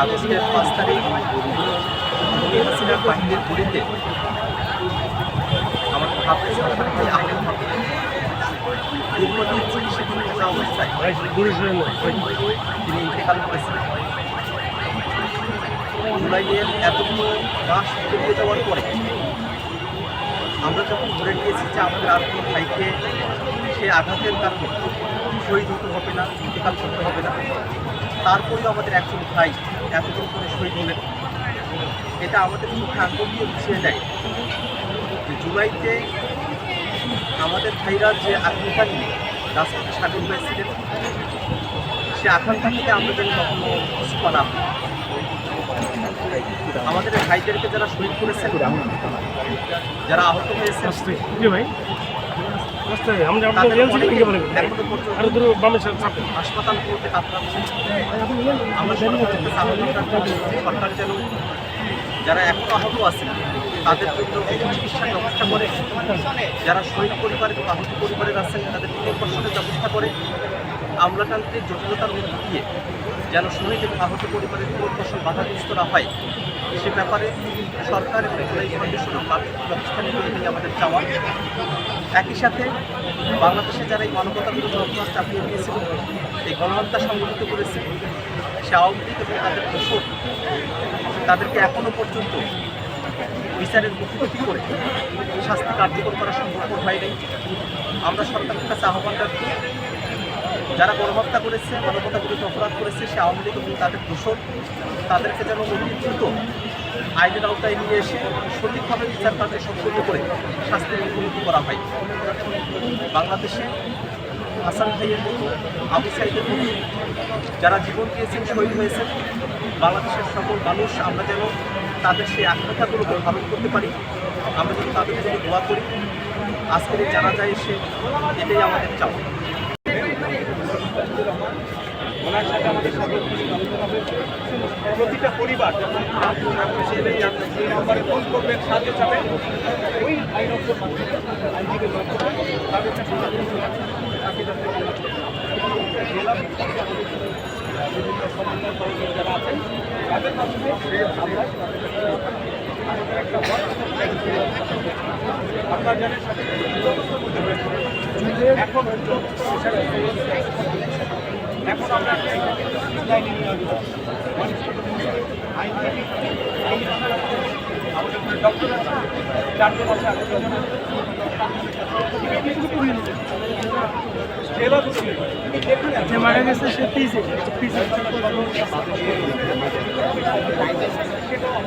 আগস্টের পাঁচ তারিখ। বাহিনীর গুলিতে অবস্থায় তিনি ইন্তেকাল করেছিলেন এতগুলো মাস পেরিয়ে যাওয়ার পরে আমরা যখন ধরে নিয়েছি যে আমাদের আর কোনো ভাইকে সে আঘাতের কারণে শহীদ হতে হবে না, ইন্তেকাল করতে হবে না তারপরেও আমাদের একজন ভাই এতদিন করে শহীদ হলেন। এটা আমাদের চোখে আঙ্গুল দিয়ে বুঝিয়ে দেয়। যে জুলাইতে আমাদের ভাইরা যে আকাঙ্ক্ষা নিয়ে রাজপথে স্বাধীন হয়েছিলেন, সে আকাঙ্ক্ষা থেকে আমরা যেন কখনো না। আমাদের ভাইদেরকে যারা শহীদ করেছেন, যারা আহত হয়েছেন আমরা আর দূর বামে চাপে সরকার যেন যারা এখনও আহত আছেন তাদের জন্য চিকিৎসার ব্যবস্থা করে যারা শহীদ পরিবারের আহত পরিবারের আছেন তাদের পুনর্বাসনের ব্যবস্থা করে আমলাতান্ত্রিক জটিলতার মধ্যে দিয়ে যেন শহীদ এবং আহত পরিবারের পুনর্বাসন বাধাগ্রস্ত না হয় সে ব্যাপারে সরকার এবং এই ফাউন্ডেশন ব্যবস্থা নেবে আমাদের চাওয়া একই সাথে বাংলাদেশে যারা এই মানবতার বিরুদ্ধে অপরাধ চাপিয়ে দিয়েছিল, এই গণহত্যা সংগঠিত করেছে, সে আওয়ামী লীগ এবং তাদের দোষর, তাদেরকে এখনও পর্যন্ত বিচারের মুখোমুখি করে শাস্তি কার্যকর করা সম্ভব হয়নি। আমরা সরকারের কাছে আহ্বান রাখব যারা গণহত্যা করেছে মানবতা বিরুদ্ধে অপরাধ করেছে, সে আওয়ামী লীগ এবং তাদের দোষর, তাদেরকে যেন অতি দ্রুত আইনের আওতায় নিয়ে এসে সঠিকভাবে বিচার কার্য সম্পূর্ণ করে শাস্তির মুখোমুখি করা হয়। বাংলাদেশে হাসান ভাইয়ের মতো আবু সাইদের মতো যারা জীবন দিয়েছেন, শহীদ হয়েছেন, বাংলাদেশের সকল মানুষ, আমরা যেন তাদের সেই আকাঙ্ক্ষাগুলোকে ধারণ করতে পারি। আমরা যেন তাদের জন্য দোয়া করি। আজকের জানা যায় এসে এটাই আমাদের চাওয়া। ওনার সাথে আমাদের প্রতিটা পরিবার যখন সেই নম্বরে ফোন করবেন, সাহায্য চাবেন। ওই আইন অফের মাধ্যমে তাদের কাছে তাকে যাতে একটা আপনার জানেন এখন এখন আমরা ডক্টর আছে জেলা দুটো যেখানে আছে মারা গেছে সে পিছে পিছে সেটাও